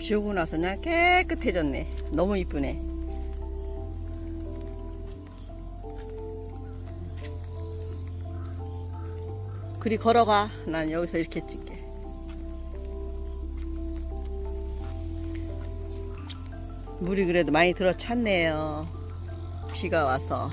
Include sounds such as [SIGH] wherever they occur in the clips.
지우고 나서 그냥 깨끗해졌네. 너무 이쁘네. 그리 걸어가. 난 여기서 이렇게 찍게. 물이 그래도 많이 들어찼네요. 비가 와서.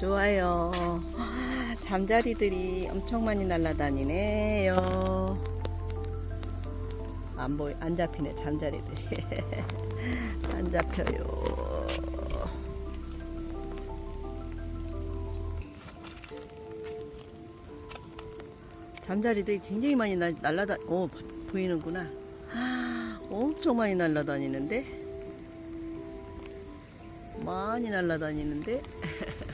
좋아요. 아, 잠자리들이 엄청 많이 날아다니네요. 안 보이, 안 잡히네, 잠자리들이. [LAUGHS] 안 잡혀요. 잠자리들이 굉장히 많이 날, 날아다, 오, 보이는구나. 아, 엄청 많이 날아다니는데? 많이 날아다니는데? [LAUGHS]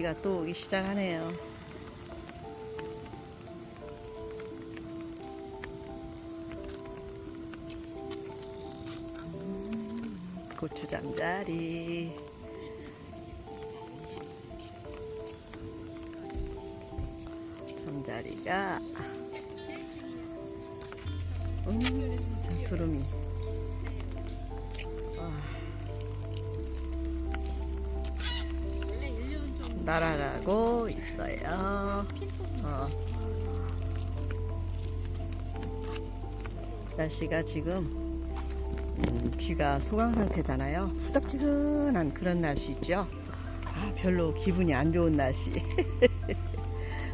비가 또 오기 시작하네요. 음, 고추 잠자리. 잠자리가 음, 잠투름이 날아가고 있어요. 어. 날씨가 지금 음, 비가 소강 상태잖아요. 후덥지근한 그런 날씨죠. 아, 별로 기분이 안 좋은 날씨. [LAUGHS]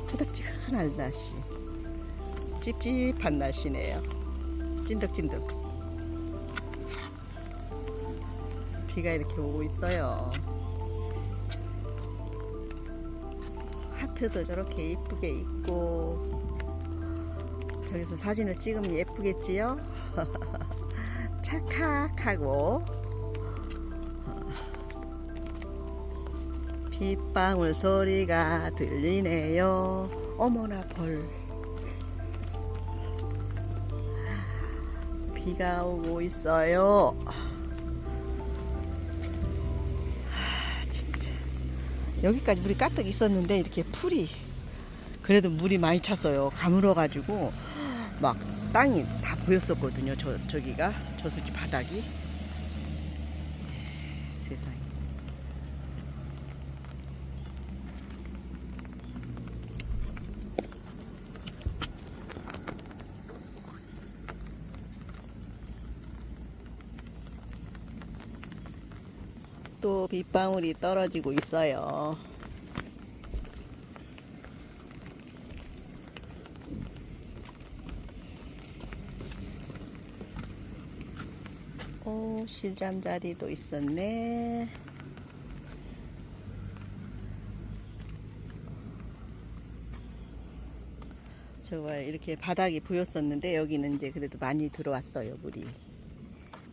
후덥지근한 날씨. 찝찝한 날씨네요. 찐득찐득. 비가 이렇게 오고 있어요. 하트도 저렇게 이쁘게 있고 저기서 사진을 찍으면 예쁘겠지요? [LAUGHS] 찰칵하고 빗방울 소리가 들리네요. 어머나 벌 비가 오고 있어요. 여기까지 물이 가득 있었는데 이렇게 풀이 그래도 물이 많이 찼어요. 가물어 가지고 막 땅이 다 보였었거든요. 저 저기가 저수지 바닥이 세상에. 또 빗방울이 떨어지고 있어요. 오, 실잠자리도 있었네. 저거 이렇게 바닥이 보였었는데 여기는 이제 그래도 많이 들어왔어요 물이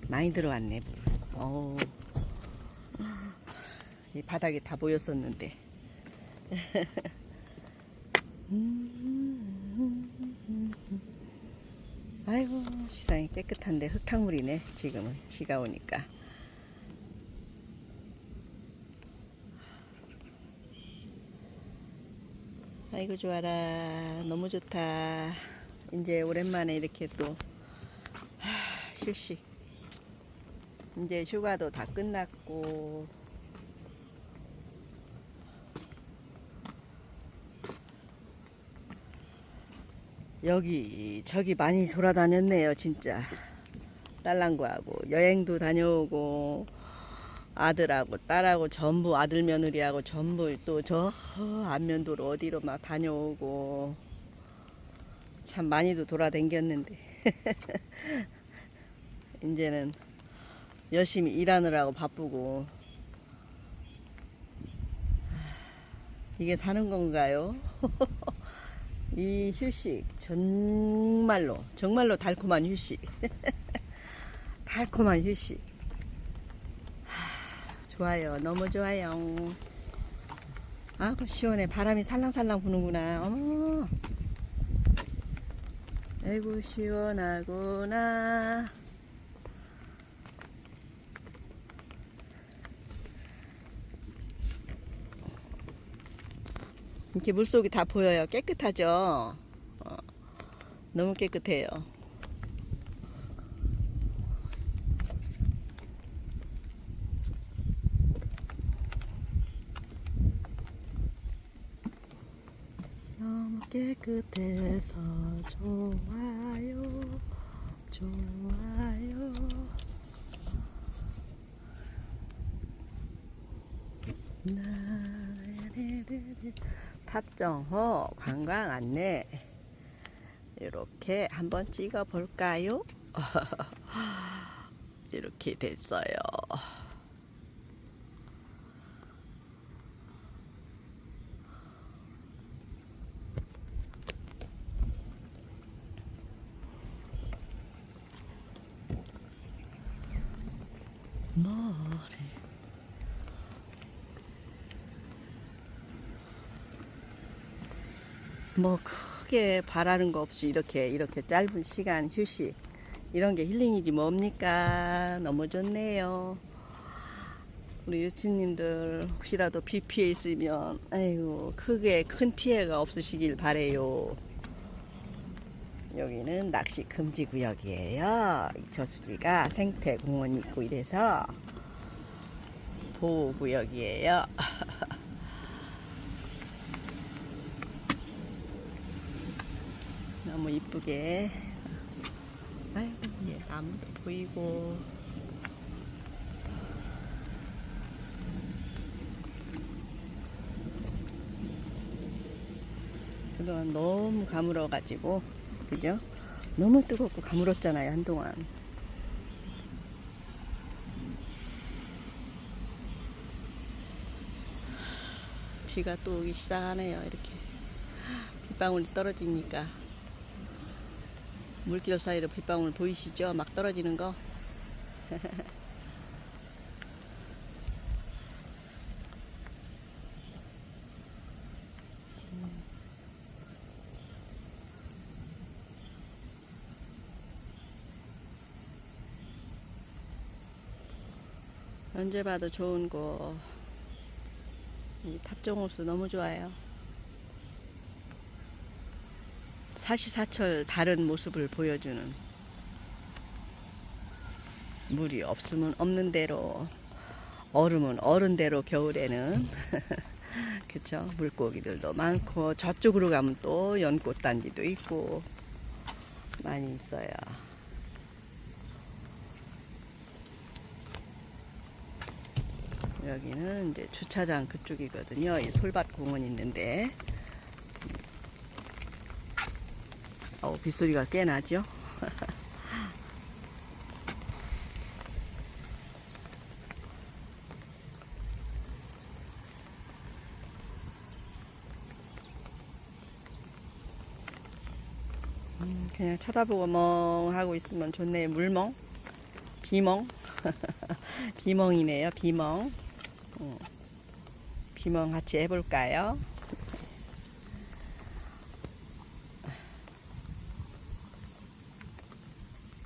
많이 들어왔네 물. 어우. 이 바닥이 다 보였었는데. 아이고 세상에 깨끗한데 흙탕물이네 지금은 비가 오니까. 아이고 좋아라 너무 좋다. 이제 오랜만에 이렇게 또 하, 휴식. 이제 휴가도 다 끝났고. 여기 저기 많이 돌아다녔네요 진짜. 딸랑구하고 여행도 다녀오고 아들하고 딸하고 전부 아들 며느리하고 전부 또 저 안면도로 어디로 막 다녀오고. 참 많이도 돌아댕겼는데. [LAUGHS] 이제는 열심히 일하느라고 바쁘고. 이게 사는 건가요? [LAUGHS] 이 휴식 정말로 정말로 달콤한 휴식. [LAUGHS] 달콤한 휴식. 하, 좋아요. 너무 좋아요. 아그 시원해. 바람이 살랑살랑 부는구나. 어머. 아이고 시원하구나 이렇게 물속이 다 보여요. 깨끗하죠? 어, 너무 깨끗해요. 너무 깨끗해서 좋아요. 좋아요. 나르르르. 탑정호 관광 안내 이렇게 한번 찍어 볼까요? [LAUGHS] 이렇게 됐어요. 머리 뭐 크게 바라는 거 없이 이렇게 이렇게 짧은 시간 휴식 이런 게 힐링이지 뭡니까? 너무 좋네요. 우리 유치님들 혹시라도 비 피해 있으면 아이고 크게 큰 피해가 없으시길 바래요. 여기는 낚시 금지 구역이에요. 이 저수지가 생태 공원이 있고 이래서 보호 구역이에요 [LAUGHS] 너무 이쁘게. 예, 나무도 보이고. 그동안 너무 가물어 가지고 그죠? 너무 뜨겁고 가물었잖아요 한동안. 비가 또 오기 시작하네요 이렇게. 빗방울이 떨어지니까 물길 사이로 빗방울 보이시죠? 막 떨어지는 거. [LAUGHS] 언제 봐도 좋은 곳. 이 탑정호수 너무 좋아요. 사시사철 다른 모습을 보여주는 물이 없으면 없는 대로 얼음은 얼은 대로 겨울에는 [LAUGHS] 그쵸 물고기들도 많고 저쪽으로 가면 또 연꽃 단지도 있고 많이 있어요. 여기는 이제 주차장 그쪽이거든요. 이 솔밭 공원 있는데 어, 빗소리가 꽤 나죠? 음, 그냥 쳐다보고 멍 하고 있으면 좋네요. 물멍? 비멍? [LAUGHS] 비멍이네요. 비멍. 음, 비멍 같이 해볼까요?